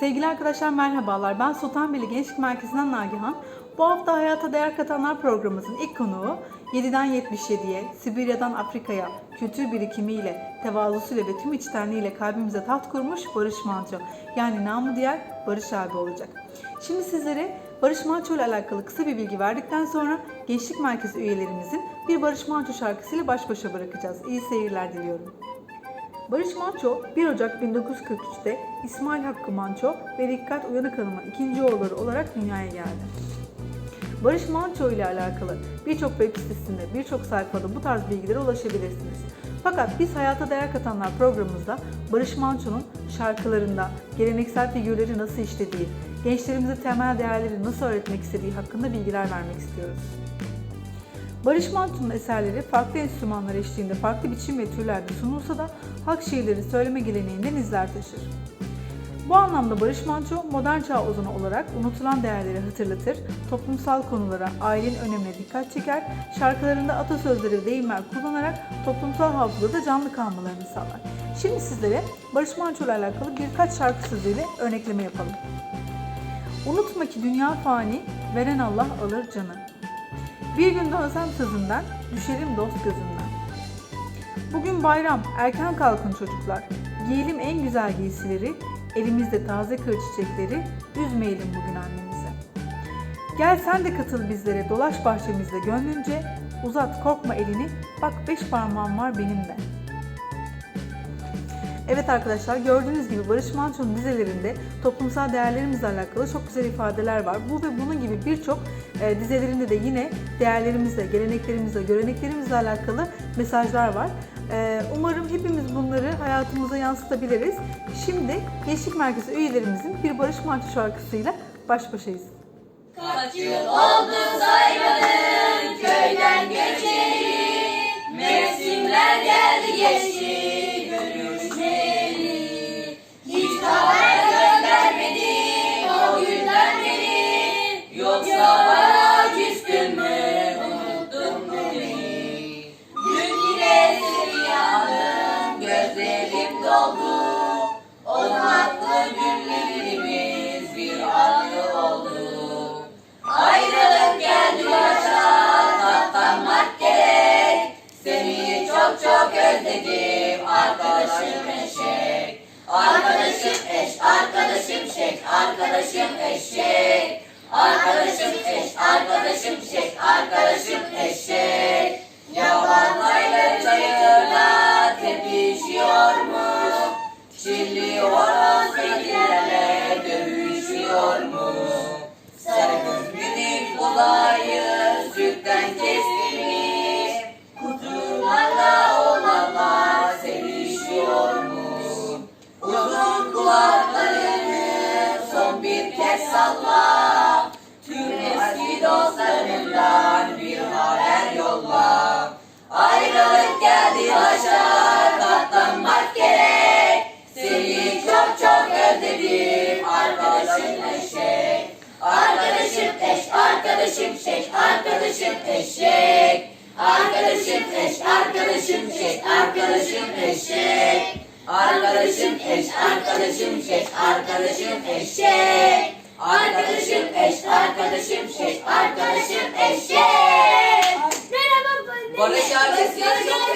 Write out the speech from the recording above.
Sevgili arkadaşlar merhabalar. Ben Sultanbeyli Gençlik Merkezi'nden Nagihan. Bu hafta Hayata Değer Katanlar programımızın ilk konuğu 7'den 77'ye, Sibirya'dan Afrika'ya kültür birikimiyle, tevazusuyla ve tüm içtenliğiyle kalbimize taht kurmuş Barış Manço. Yani namı diğer Barış abi olacak. Şimdi sizlere Barış Manço ile alakalı kısa bir bilgi verdikten sonra Gençlik Merkezi üyelerimizin bir Barış Manço şarkısıyla baş başa bırakacağız. İyi seyirler diliyorum. Barış Manço 1 Ocak 1943'te İsmail Hakkı Manço ve Rikkat Uyanık Hanım'ın ikinci oğulları olarak dünyaya geldi. Barış Manço ile alakalı birçok web sitesinde, birçok sayfada bu tarz bilgilere ulaşabilirsiniz. Fakat biz Hayata Değer Katanlar programımızda Barış Manço'nun şarkılarında geleneksel figürleri nasıl işlediği, gençlerimize temel değerleri nasıl öğretmek istediği hakkında bilgiler vermek istiyoruz. Barış Manço'nun eserleri farklı enstrümanlar eşliğinde farklı biçim ve türlerde sunulsa da halk şiirleri söyleme geleneğinden izler taşır. Bu anlamda Barış Manço modern çağ ozanı olarak unutulan değerleri hatırlatır, toplumsal konulara, ailenin önemine dikkat çeker, şarkılarında atasözleri ve deyimler kullanarak toplumsal hafızada canlı kalmalarını sağlar. Şimdi sizlere Barış Manço ile alakalı birkaç şarkı sözüyle örnekleme yapalım. Unutma ki dünya fani, veren Allah alır canı. Bir gün dönsem sözünden, düşerim dost gözünden. Bugün bayram, erken kalkın çocuklar. Giyelim en güzel giysileri, elimizde taze kır çiçekleri, üzmeyelim bugün annemizi. Gel sen de katıl bizlere, dolaş bahçemizde gönlünce, uzat korkma elini, bak beş parmağım var benim de. Evet arkadaşlar gördüğünüz gibi Barış Manço'nun dizelerinde toplumsal değerlerimizle alakalı çok güzel ifadeler var. Bu ve bunun gibi birçok e, dizelerinde de yine değerlerimizle, geleneklerimizle, göreneklerimizle alakalı mesajlar var. E, umarım hepimiz bunları hayatımıza yansıtabiliriz. Şimdi Gençlik Merkezi üyelerimizin bir Barış Manço şarkısıyla baş başayız. Kaç çok çok özledim. Arkadaşım eşek. Arkadaşım eş, arkadaşım şek, arkadaşım eşek. Arkadaşım eş, arkadaşım şek, arkadaşım eşek. Yabanlayla çayırda tepişiyor mu? Çilli horoz kedilerle dövüşüyor mu? Sarımız minik bulayı Uzun kulaklarını son bir kez salla Tüm eski dostlarından bir haber yolla Ayrılık geldi başa katlanmak gerek Seni çok çok özledim arkadaşım eşek Arkadaşım eş, arkadaşım şek, arkadaşım eşek. Arkadaşım eş, arkadaşım şek, arkadaşım eşek. Arkadaşım eş, arkadaşım şek, arkadaşım eşek. Arkadaşım eş, arkadaşım şek, arkadaşım eşek. Merhaba anne. Barış abi ses yok